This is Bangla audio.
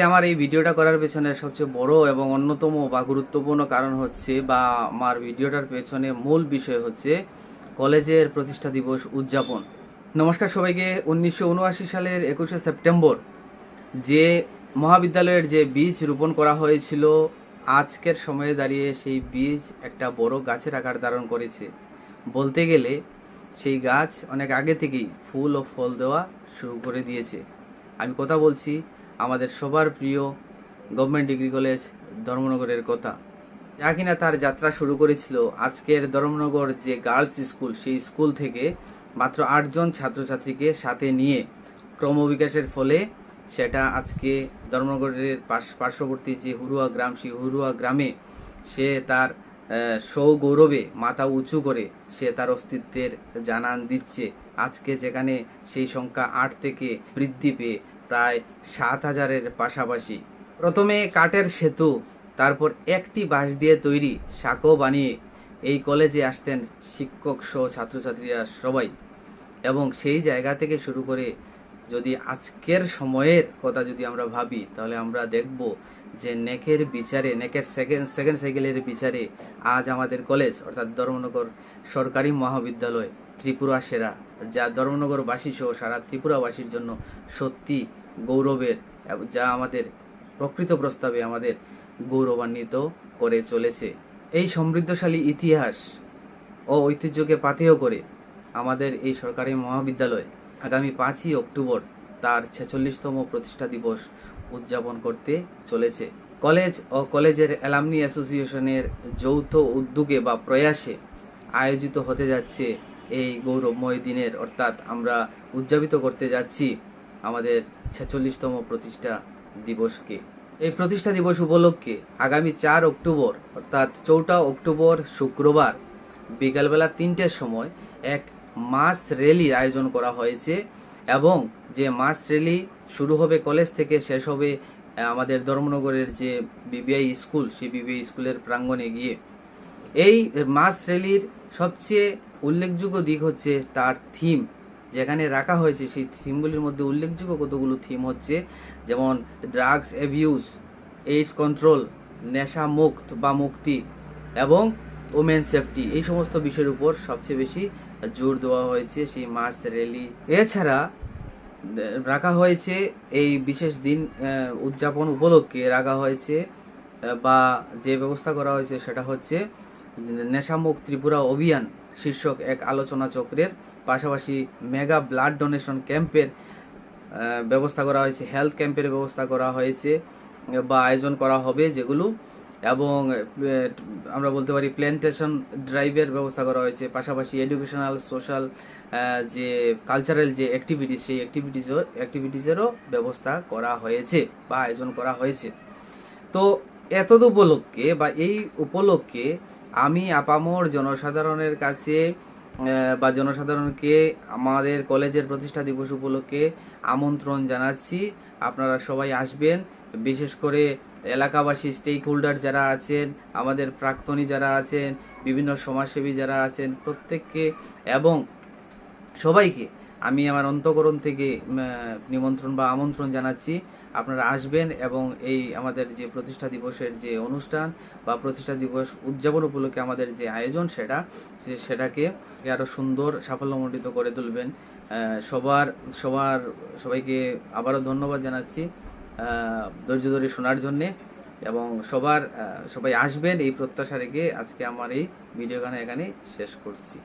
আজকে আমার এই ভিডিওটা করার পেছনে সবচেয়ে বড় এবং অন্যতম বা গুরুত্বপূর্ণ কারণ হচ্ছে বা আমার ভিডিওটার পেছনে মূল বিষয় হচ্ছে কলেজের প্রতিষ্ঠা দিবস উদযাপন। নমস্কার সবাইকে। উনিশশো উনআশি সালের একুশে সেপ্টেম্বর যে মহাবিদ্যালয়ের যে বীজ রোপণ করা হয়েছিল, আজকের সময়ে দাঁড়িয়ে সেই বীজ একটা বড় গাছের আকার ধারণ করেছে। বলতে গেলে সেই গাছ অনেক আগে থেকেই ফুল ও ফল দেওয়া শুরু করে দিয়েছে। আমি কথা বলছি আমাদের সবার প্রিয় গভর্নমেন্ট ডিগ্রি কলেজ ধর্মনগরের কথা। যা কিনা তার যাত্রা শুরু করেছিল আজকের ধর্মনগর যে গার্লস স্কুল সেই স্কুল থেকে মাত্র আটজন ছাত্রছাত্রীকে সাথে নিয়ে ক্রমবিকাশের ফলে সেটা আজকে ধর্মনগরের পাশ, পার্শ্ববর্তী যে হুরুয়া গ্রাম, সেই হুরুয়া গ্রামে সে তার সৌগৌরবে মাথা উঁচু করে সে তার অস্তিত্বের জানান দিচ্ছে। আজকে যেখানে সেই সংখ্যা আট থেকে বৃদ্ধি পেয়ে প্রায় সাত হাজারের পাশাপাশি। প্রথমে কাঠের সেতু, তারপর একটি বাঁশ দিয়ে তৈরি সাঁকো বানিয়ে এই কলেজে আসতেন শিক্ষক সহ ছাত্রছাত্রীরা সবাই। এবং সেই জায়গা থেকে শুরু করে যদি আজকের সময়ের কথা যদি আমরা ভাবি, তাহলে আমরা দেখব যে নেকের বিচারে, নেকের সেকেন্ড সেকেন্ড সাইকেলের বিচারে আজ আমাদের কলেজ, অর্থাৎ ধর্মনগর সরকারি মহাবিদ্যালয় ত্রিপুরা সেরা, যা ধর্মনগরবাসী সহ সারা ত্রিপুরাবাসীর জন্য সত্যি গৌরবের যা আমাদের প্রকৃত প্রস্তাবে আমাদের গৌরবান্বিত করে চলেছে। এই সমৃদ্ধশালী ইতিহাস ও ঐতিহ্যকে পাথেয় করে আমাদের এই সরকারি মহাবিদ্যালয় আগামী পাঁচই অক্টোবর তার ছেচল্লিশতম প্রতিষ্ঠা দিবস উদযাপন করতে চলেছে। কলেজ ও কলেজের অ্যালামনি অ্যাসোসিয়েশনের যৌথ উদ্যোগে বা প্রয়াসে আয়োজিত হতে যাচ্ছে এই গৌরবময় দিনের, অর্থাৎ আমরা উদযাপিত করতে যাচ্ছি আমাদের ছেচল্লিশতম প্রতিষ্ঠা দিবসকে। এই প্রতিষ্ঠা দিবস উপলক্ষে আগামী চার অক্টোবর, অর্থাৎ চৌঠা অক্টোবর শুক্রবার বিকালবেলা তিনটের সময় এক মাস র্যালির আয়োজন করা হয়েছে এবং যে মাস র্যালি শুরু হবে কলেজ থেকে শেষ হবে আমাদের ধর্মনগরের যে বিবিআই স্কুল, সেই বিবিআই স্কুলের প্রাঙ্গণে গিয়ে। এই মাস র্যালির সবচেয়ে উল্লেখযোগ্য দিক হচ্ছে তার থিম। যেখানে রাখা হয়েছে সেই থিমগুলির মধ্যে উল্লেখযোগ্য কতগুলো থিম হচ্ছে, যেমন ড্রাগস অ্যাবিউজ এইডস কন্ট্রোল নেশা মুক্ত বা মুক্তি এবং ওমেন সেফটি এই সমস্ত বিষয়ের উপর সবচেয়ে বেশি জোর দেওয়া হয়েছে সেই মাস র্যালি। এছাড়া রাখা হয়েছে এই বিশেষ দিন উদযাপন উপলক্ষে রাখা হয়েছে বা যে ব্যবস্থা করা হয়েছে সেটা হচ্ছে নেশামুক্ত ত্রিপুরা অভিযান শীর্ষক এক আলোচনা চক্রের পাশাপাশি মেগা ব্লাড ডোনেশন ক্যাম্পের ব্যবস্থা করা হয়েছে, হেলথ ক্যাম্পের ব্যবস্থা করা হয়েছে বা আয়োজন করা হবে যেগুলো এবং আমরা বলতে পারি প্ল্যান্টেশন ড্রাইভের ব্যবস্থা করা হয়েছে, পাশাপাশি এডুকেশনাল, সোশ্যাল যে কালচারাল যে অ্যাক্টিভিটিস সেই অ্যাক্টিভিটিসও অ্যাক্টিভিটিসেরও ব্যবস্থা করা হয়েছে বা আয়োজন করা হয়েছে। তো এতদ উপলক্ষে বা এই উপলক্ষে আমি আপামর জনসাধারণের কাছে বা জনসাধারণকে আমাদের কলেজের প্রতিষ্ঠা দিবস উপলক্ষে আমন্ত্রণ জানাচ্ছি। আপনারা সবাই আসবেন। বিশেষ করে এলাকাবাসী স্টেক হোল্ডার যারা আছেন, আমাদের প্রাক্তনী যারা আছেন, বিভিন্ন সমাজসেবী যারা আছেন, প্রত্যেককে এবং সবাইকে আমি আমার অন্তকরণ থেকে নিমন্ত্রণ বা আমন্ত্রণ জানাচ্ছি। আপনারা আসবেন এবং এই আমাদের যে প্রতিষ্ঠা দিবসের যে অনুষ্ঠান বা প্রতিষ্ঠা দিবস উদযাপন উপলক্ষে আমাদের যে আয়োজন সেটা সেটাকে আরও সুন্দর সাফল্যমণ্ডিত করে তুলবেন। সবার সবার, সবাইকে আবারও ধন্যবাদ জানাচ্ছি ধৈর্য ধরে শোনার জন্যে এবং সবার সবাই আসবেন এই প্রত্যাশা রেখে আজকে আমার এই ভিডিও গানে এখানে শেষ করছি।